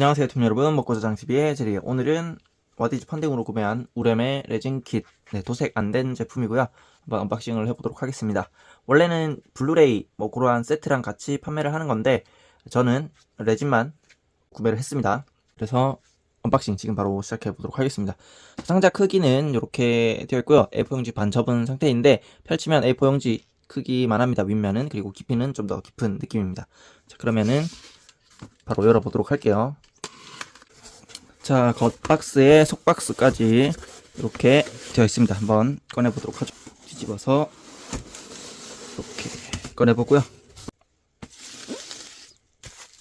안녕하세요, 톰 여러분. 먹고자 장TV의 제리에요. 오늘은 와디즈 펀딩으로 구매한 우렘의 레진 킷, 네, 도색 안 된 제품이고요. 한번 언박싱을 해보도록 하겠습니다. 원래는 블루레이, 뭐, 그러한 세트랑 같이 판매를 하는 건데, 저는 레진만 구매를 했습니다. 그래서 언박싱 지금 바로 시작해 보도록 하겠습니다. 상자 크기는 이렇게 되어 있고요. A4용지 반 접은 상태인데, 펼치면 A4용지 크기만 합니다. 윗면은. 그리고 깊이는 좀 더 깊은 느낌입니다. 자, 그러면은, 바로 열어보도록 할게요. 자, 겉박스에 속박스까지 이렇게 되어 있습니다. 한번 꺼내보도록 하죠. 뒤집어서 이렇게 꺼내보고요.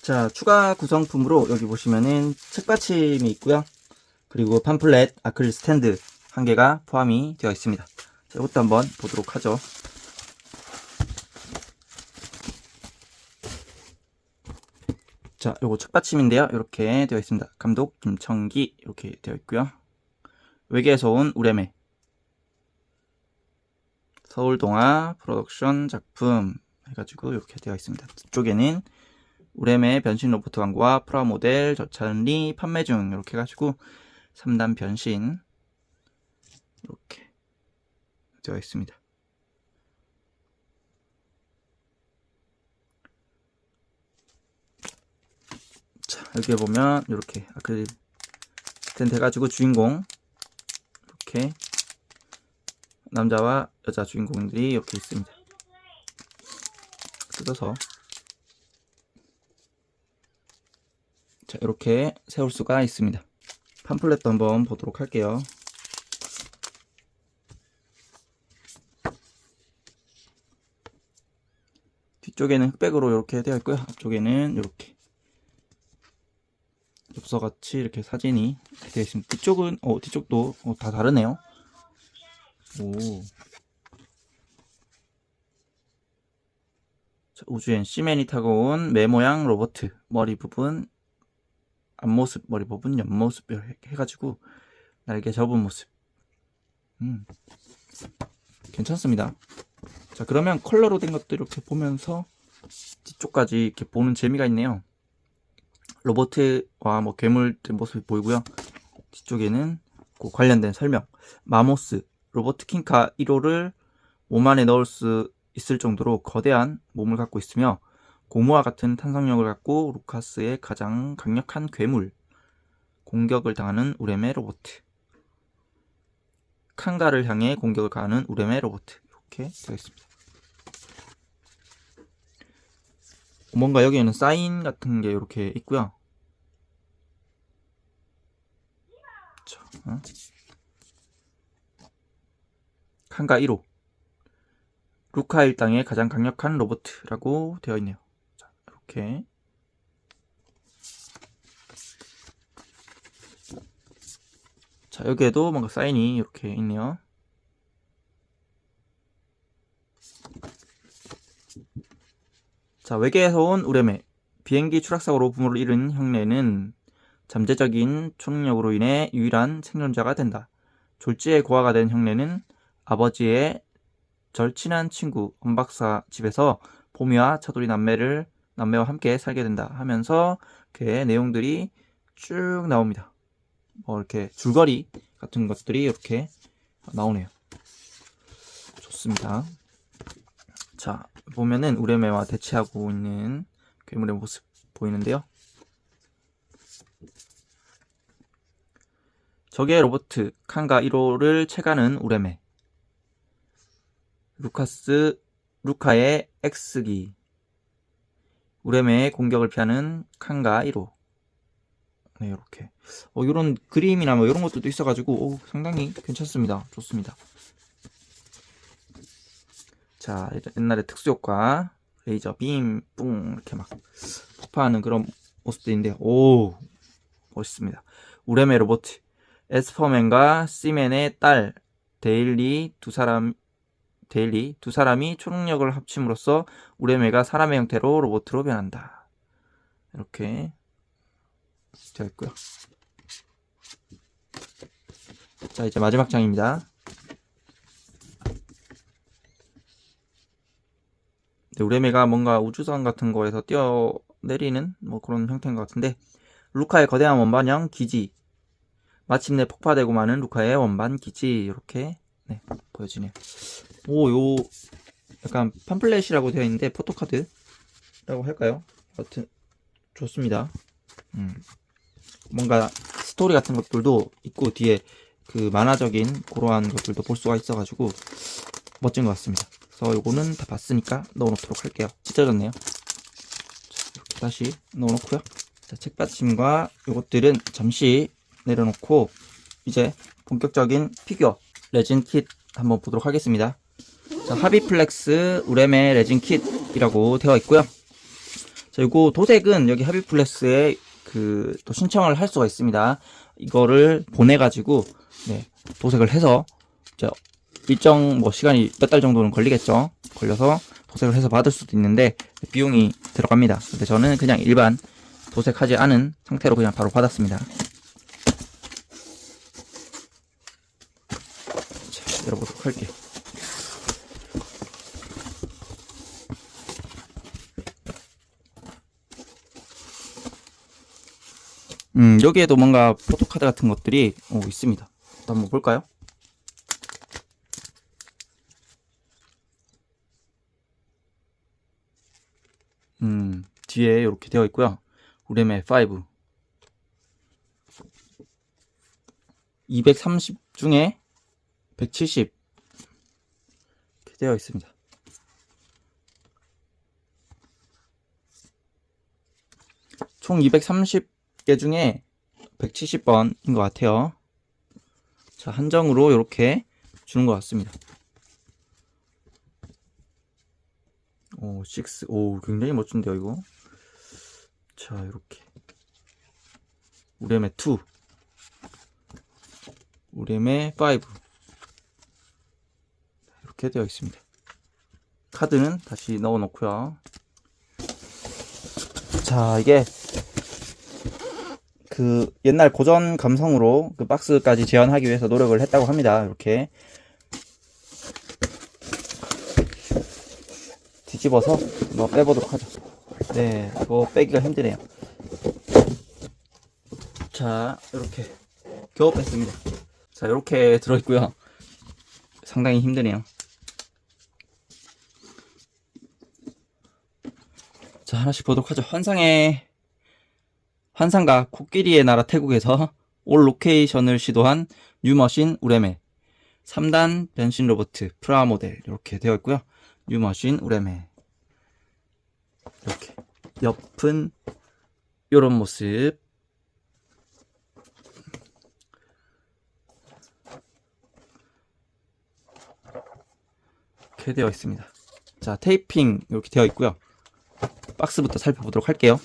자, 추가 구성품으로 여기 보시면은 책받침이 있고요. 그리고 팜플렛, 아크릴 스탠드 한 개가 포함이 되어 있습니다. 자, 이것도 한번 보도록 하죠. 자, 요거 책받침인데요. 이렇게 되어 있습니다. 감독 김청기 이렇게 되어 있고요. 외계에서 온 우레메 서울동화 프로덕션 작품 해가지고 이렇게 되어 있습니다. 뒤쪽에는 우레메 변신 로봇 광고와 프라모델 저찬리 판매 중 이렇게 해가지고 3단 변신 이렇게 되어 있습니다. 자, 여기에 보면 이렇게 아크릴 스탠드 해가지고 주인공 이렇게 남자와 여자 주인공들이 이렇게 있습니다. 뜯어서 자 이렇게 세울 수가 있습니다. 팜플렛도 한번 보도록 할게요. 뒤쪽에는 흑백으로 이렇게 되어 있고요. 앞쪽에는 이렇게 엽서같이 이렇게 사진이 되어 있습니다. 뒤쪽은 어 뒤쪽도 어, 다 다르네요. 오. 자, 우주엔 시맨이 타고 온 메모양 로봇 머리 부분 앞모습 머리 부분 옆모습 해- 해가지고 날개 접은 모습. 음 괜찮습니다. 자 그러면 컬러로 된 것도 이렇게 보면서 뒤쪽까지 이렇게 보는 재미가 있네요. 로봇과 뭐 괴물 된 모습이 보이고요. 뒤쪽에는 그 관련된 설명. 마모스 로봇 킹카 1호를 몸 안에 넣을 수 있을 정도로 거대한 몸을 갖고 있으며 고무와 같은 탄성력을 갖고 루카스의 가장 강력한 괴물 공격을 당하는 우렘의 로봇 칸가를 향해 공격을 가하는 우렘의 로봇 이렇게 되어 있습니다. 뭔가 여기에는 사인 같은 게 이렇게 있고요. 자, 어? 칸가 1호 루카 일당의 가장 강력한 로봇이라고 되어 있네요. 자, 이렇게 자 여기에도 뭔가 사인이 이렇게 있네요. 자, 외계에서 온 우레메. 비행기 추락사고로 부모를 잃은 형네는 잠재적인 초능력으로 인해 유일한 생존자가 된다. 졸지에 고아가 된 형네는 아버지의 절친한 친구 엄박사 집에서 보미와 차돌이 남매를 남매와 함께 살게 된다 하면서 그의 내용들이 쭉 나옵니다. 뭐 이렇게 줄거리 같은 것들이 이렇게 나오네요. 좋습니다. 자, 보면은 우레메와 대치하고 있는 괴물의 모습 보이는데요. 적의 로봇 칸가 1호를 채가는 우레메. 루카스 루카의 X기. 우레메의 공격을 피하는 칸가 1호. 네, 이렇게. 어, 이런 그림이나 뭐 이런 것들도 있어가지고 오, 상당히 괜찮습니다. 좋습니다. 자, 옛날에 특수 효과 레이저 빔, 뿡 이렇게 막 폭파하는 그런 모습들인데 오 멋있습니다. 우레메 로봇 에스퍼맨과 시맨의 딸 데일리 두 사람 데일리 두 사람이 초능력을 합침으로써 우레메가 사람의 형태로 로봇으로 변한다. 이렇게 되어 있고요. 자 이제 마지막 장입니다. 근데 우레메가 뭔가 우주선 같은 거에서 뛰어 내리는 뭐 그런 형태인 것 같은데 루카의 거대한 원반형 기지. 마침내 폭파되고 마는 루카의 원반 기지. 이렇게 네, 보여지네요. 오, 요 약간 팜플렛이라고 되어 있는데 포토카드라고 할까요? 하여튼 좋습니다. 음. 뭔가 스토리 같은 것들도 있고 뒤에 그 만화적인 그러한 것들도 볼 수가 있어가지고 멋진 것 같습니다. 그래서 요거는 다 봤으니까 넣어놓도록 할게요. 찢어졌네요. 자, 이렇게 다시 넣어놓고요. 자, 책받침과 요것들은 잠시 내려놓고 이제 본격적인 피규어 레진 킷 한번 보도록 하겠습니다. 자, 하비플렉스 우레메 레진 킷이라고 되어 있고요. 자, 요거 도색은 여기 하비플렉스에 그 또 신청을 할 수가 있습니다. 이거를 보내가지고 네, 도색을 해서 일정 뭐 시간이 몇 달 정도는 걸리겠죠. 걸려서 도색을 해서 받을 수도 있는데 비용이 들어갑니다. 근데 저는 그냥 일반 도색하지 않은 상태로 그냥 바로 받았습니다. 자, 열어보도록 할게요. 음, 여기에도 뭔가 포토카드 같은 것들이 어, 있습니다. 또 한번 볼까요? 음, 뒤에 이렇게 되어 있고요. 우레메 5. 230 중에 170 이렇게 되어 있습니다. 총 230개 중에 170번인 것 같아요. 자, 한정으로 이렇게 주는 것 같습니다. 오, 6. 오, 굉장히 멋진데요, 이거. 자, 이렇게. 우렘의 2. 우렘의 5. 이렇게 되어 있습니다. 카드는 다시 넣어 놓고요. 자, 이게 그 옛날 고전 감성으로 그 박스까지 재현하기 위해서 노력을 했다고 합니다. 이렇게 뒤집어서 뭐 빼보도록 하죠. 네, 이거 빼기가 힘드네요. 자, 이렇게 겨우 뺐습니다. 자, 이렇게 들어있고요. 상당히 힘드네요. 자, 하나씩 보도록 하죠. 환상의 환상과 코끼리의 나라 태국에서 올 로케이션을 시도한 뉴머신 우레메 3단 변신 로봇 프라 모델 이렇게 되어 있고요. 뉴머신 우레메 이렇게 옆은 이런 모습 이렇게 되어 있습니다. 자 테이핑 이렇게 되어 있고요. 박스부터 살펴보도록 할게요.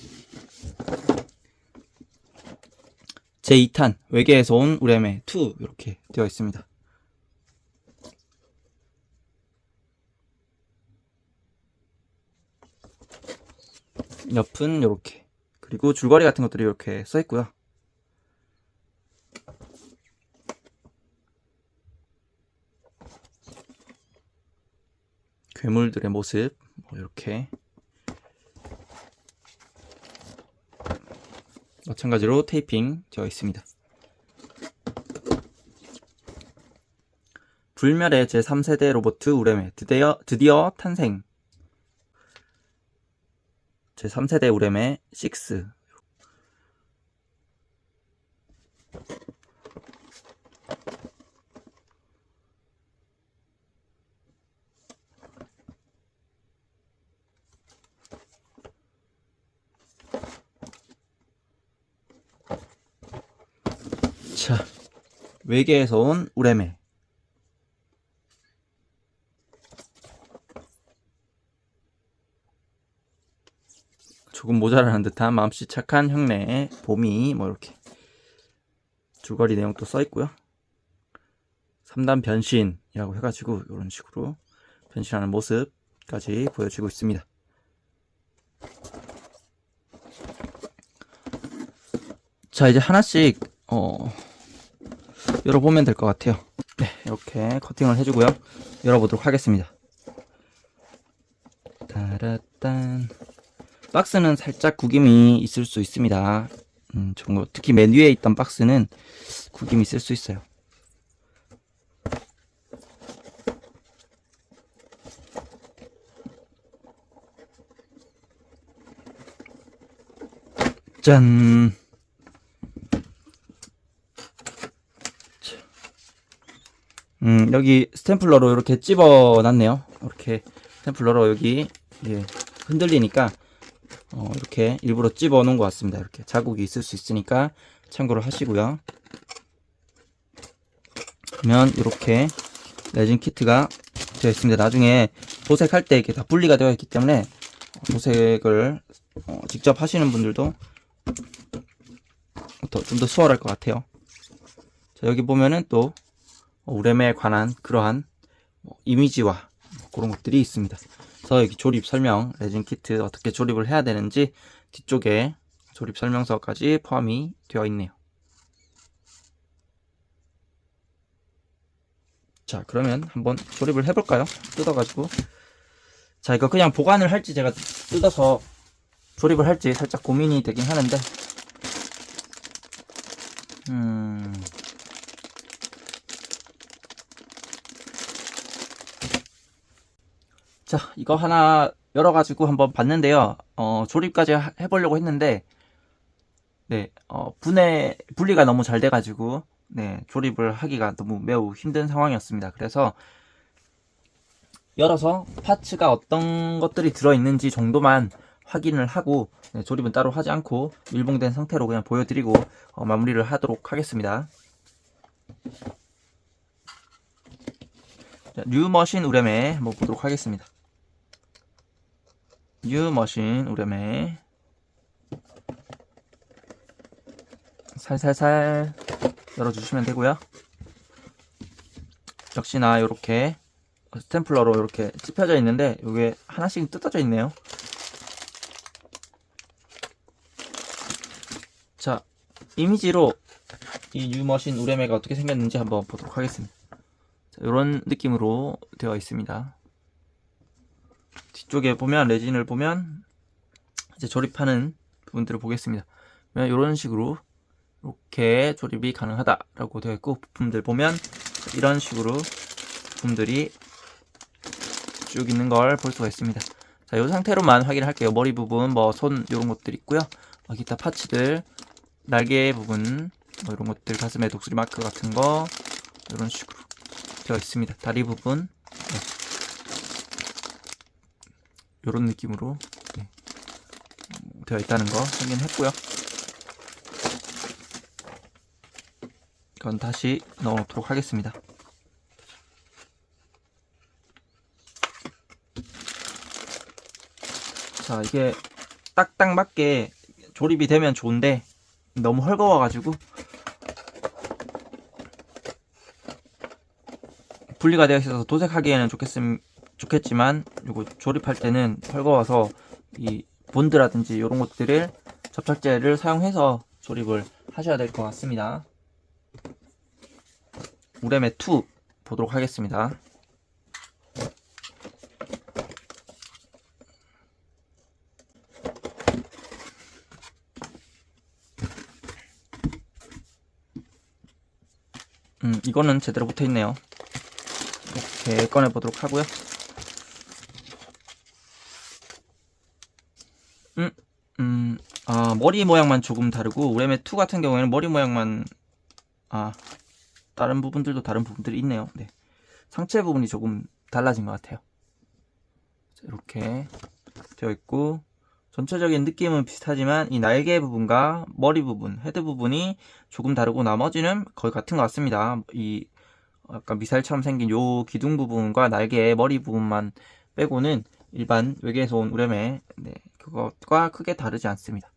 제2탄 외계에서 온 우레메 2 이렇게 되어 있습니다. 옆은 이렇게 그리고 줄거리 같은 것들이 이렇게 써 있고요. 괴물들의 모습 뭐 이렇게 마찬가지로 테이핑 되어 있습니다. 불멸의 제3세대 로봇 우레메 드디어, 드디어 탄생 제 3세대 우레메 6 자, 외계에서 온 우레메. 조금 모자라는 듯한 마음씨 착한 형네 봄이 뭐 이렇게 줄거리 내용도 써 있고요. 3단 변신이라고 해가지고 이런 식으로 변신하는 모습까지 보여지고 있습니다. 자 이제 하나씩 어, 열어보면 될 것 같아요. 네, 이렇게 커팅을 해주고요. 열어보도록 하겠습니다. 따라딴. 박스는 살짝 구김이 있을 수 있습니다. 음, 거 특히 맨 위에 있던 박스는 구김이 있을 수 있어요. 짠. 자. 음, 여기 스탬플러로 이렇게 집어 놨네요. 이렇게 스탬플러로 여기 예, 흔들리니까 어, 이렇게 일부러 집어 놓은 것 같습니다. 이렇게 자국이 있을 수 있으니까 참고를 하시고요. 그러면 이렇게 레진 키트가 되어 있습니다. 나중에 도색할 때 이렇게 다 분리가 되어 있기 때문에 도색을 어, 직접 하시는 분들도 좀 더 수월할 것 같아요. 자, 여기 보면은 또 우렘에 관한 그러한 뭐 이미지와 뭐 그런 것들이 있습니다. 그래서 여기 조립 설명, 레진 키트 어떻게 조립을 해야 되는지 뒤쪽에 조립 설명서까지 포함이 되어 있네요. 자, 그러면 한번 조립을 해볼까요? 뜯어가지고. 자, 이거 그냥 보관을 할지 제가 뜯어서 조립을 할지 살짝 고민이 되긴 하는데, 음. 자, 이거 하나 열어가지고 한번 봤는데요. 어, 조립까지 하- 해보려고 했는데, 네, 어, 분해, 분리가 너무 잘 돼가지고, 네, 조립을 하기가 너무 매우 힘든 상황이었습니다. 그래서, 열어서 파츠가 어떤 것들이 들어있는지 정도만 확인을 하고, 네, 조립은 따로 하지 않고, 밀봉된 상태로 그냥 보여드리고, 어, 마무리를 하도록 하겠습니다. 자, 뉴머신 우렘에 한번 보도록 하겠습니다. 뉴머신 우렘에 살살살 열어주시면 되고요. 역시나 이렇게 스탬플러로 이렇게 찝혀져 있는데 이게 하나씩 뜯어져 있네요. 자, 이미지로 이 뉴머신 우레메가 어떻게 생겼는지 한번 보도록 하겠습니다. 자, 이런 느낌으로 되어 있습니다. 뒤쪽에 보면 레진을 보면 이제 조립하는 부분들을 보겠습니다. 이런 식으로 이렇게 조립이 가능하다라고 되어 있고 부품들 보면 이런 식으로 부품들이 쭉 있는 걸 볼 수가 있습니다. 자, 이 상태로만 확인을 할게요. 머리 부분, 뭐 손 이런 것들 있고요. 어, 기타 파츠들, 날개 부분, 뭐 이런 것들, 가슴에 독수리 마크 같은 거 이런 식으로 되어 있습니다. 다리 부분, 네. 이런 느낌으로 네. 음, 되어 있다는 거 확인했고요. 이건 다시 넣어놓도록 하겠습니다. 자, 이게 딱딱 맞게 조립이 되면 좋은데 너무 헐거워가지고 분리가 되어 있어서 도색하기에는 좋겠음, 좋겠지만 이거 조립할 때는 헐거워서 이 본드라든지 이런 것들을 접착제를 사용해서 조립을 하셔야 될 것 같습니다. 우레메 2 보도록 하겠습니다. 음, 이거는 제대로 붙어 있네요. 이렇게 꺼내 보도록 하고요. 음, 음, 아, 머리 모양만 조금 다르고, 우레메 2 같은 경우에는 머리 모양만, 아, 다른 부분들도 다른 부분들이 있네요. 네. 상체 부분이 조금 달라진 것 같아요. 자, 이렇게 되어 있고, 전체적인 느낌은 비슷하지만 이 날개 부분과 머리 부분, 헤드 부분이 조금 다르고 나머지는 거의 같은 것 같습니다. 이 약간 미사일처럼 생긴 요 기둥 부분과 날개 머리 부분만 빼고는 일반 외계에서 온 우레메 네, 그것과 크게 다르지 않습니다.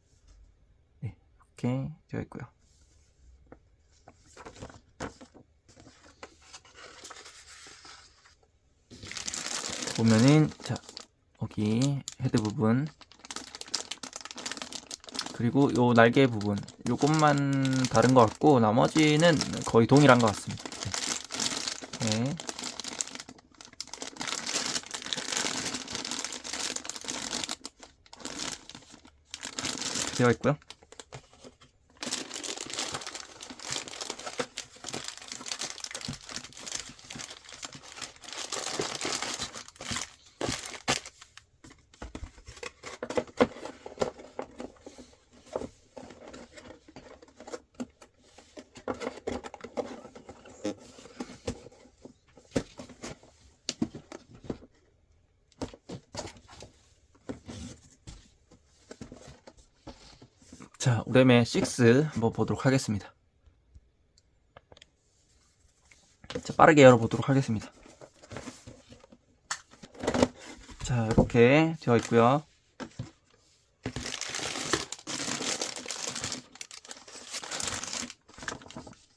네, 이렇게 되어 있고요. 보면은 자 여기 헤드 부분 그리고 요 날개 부분 요것만 다른 것 같고 나머지는 거의 동일한 것 같습니다 네. 네. 되어 있고요 자, 우레메 6 한번 보도록 하겠습니다. 자, 빠르게 열어보도록 하겠습니다. 자, 이렇게 되어 있고요.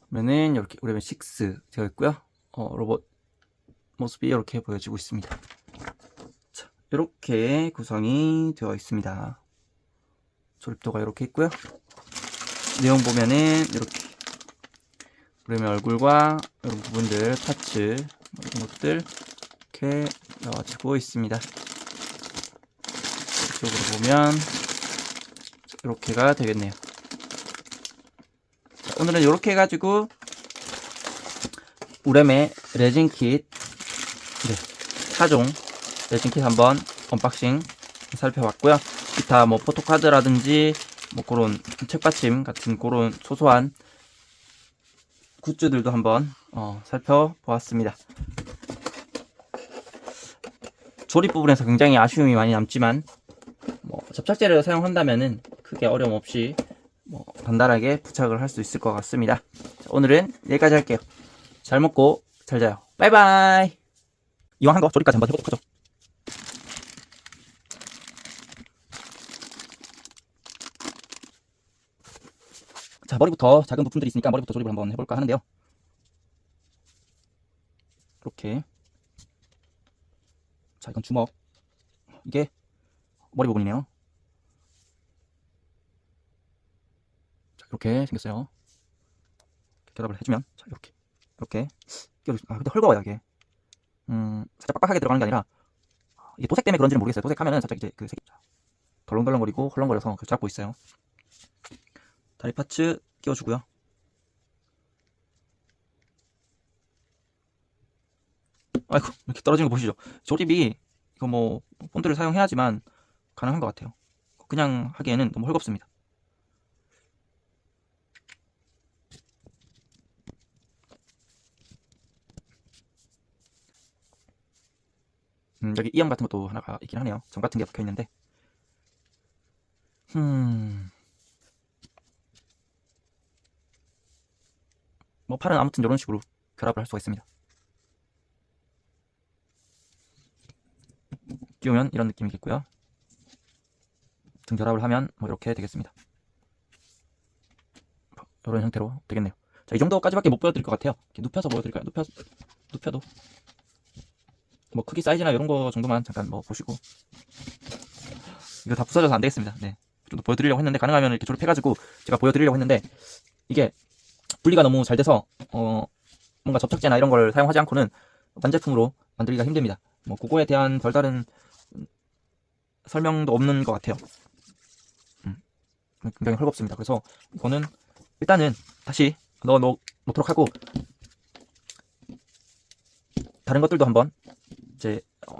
그러면은 이렇게 우레메 6 되어 있고요. 어, 로봇 모습이 이렇게 보여지고 있습니다. 자, 이렇게 구성이 되어 있습니다. 조립도가 이렇게 있고요. 내용 보면은 이렇게 그러면 얼굴과 이런 부분들 파츠 뭐 이런 것들 이렇게 나와지고 있습니다. 이쪽으로 보면 이렇게가 되겠네요. 자, 오늘은 이렇게 해가지고 우렘의 레진 킷 네, 4종 레진 킷 한번 언박싱 살펴봤고요. 기타 뭐 포토카드라든지 뭐 그런 책받침 같은 그런 소소한 굿즈들도 한번 어, 살펴보았습니다. 조립 부분에서 굉장히 아쉬움이 많이 남지만 뭐 접착제를 사용한다면은 크게 어려움 없이 뭐 단단하게 부착을 할 수 있을 것 같습니다. 자, 오늘은 여기까지 할게요. 잘 먹고 잘 자요. 바이바이. 이왕 한 거 조립까지 한번 해보도록 하죠. 머리부터 작은 부품들이 있으니까 머리부터 조립을 한번 해볼까 하는데요. 이렇게. 자, 이건 주먹. 이게 머리 부분이네요. 자, 이렇게 생겼어요. 결합을 해주면, 자, 이렇게. 이렇게. 아, 근데 헐거워요, 이게. 음, 살짝 빡빡하게 들어가는 게 아니라, 이게 도색 때문에 그런지는 모르겠어요. 도색하면은 살짝 이제 그 색이 덜렁덜렁거리고 헐렁거려서 그 잡고 있어요. 다리 파츠 끼워주고요. 아이고 이렇게 떨어지는 거 보시죠. 조립이 이거 뭐 본드를 사용해야지만 가능한 것 같아요. 그냥 하기에는 너무 헐겁습니다. 음, 여기 이형 같은 것도 하나가 있긴 하네요. 점 같은 게 박혀 있는데. 음. 뭐 팔은 아무튼 이런 식으로 결합을 할 수가 있습니다. 끼우면 이런 느낌이겠고요. 등 결합을 하면 뭐 이렇게 되겠습니다. 이런 형태로 되겠네요. 자, 이 정도까지밖에 못 보여드릴 것 같아요. 이렇게 눕혀서 보여드릴까요? 눕혀, 눕혀도. 뭐 크기 사이즈나 이런 거 정도만 잠깐 뭐 보시고. 이거 다 부서져서 안 되겠습니다. 네. 좀 더 보여드리려고 했는데, 가능하면 이렇게 조립해가지고 제가 보여드리려고 했는데, 이게 분리가 너무 잘 돼서 어 뭔가 접착제나 이런 걸 사용하지 않고는 완제품으로 만들기가 힘듭니다. 뭐 그거에 대한 별다른 설명도 없는 것 같아요. 음, 굉장히 헐겁습니다. 그래서 이거는 일단은 다시 넣어 놓 도록 하고 다른 것들도 한번 이제 어,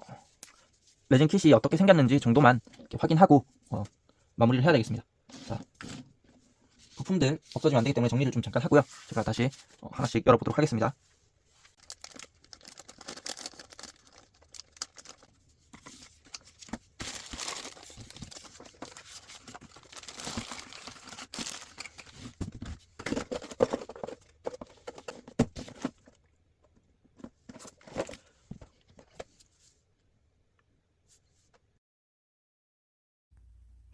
레진 킷이 어떻게 생겼는지 정도만 확인하고 어, 마무리를 해야 되겠습니다. 자, 부품들 없어지면 안 되기 때문에 정리를 좀 잠깐 하고요. 제가 다시 어, 하나씩 열어보도록 하겠습니다.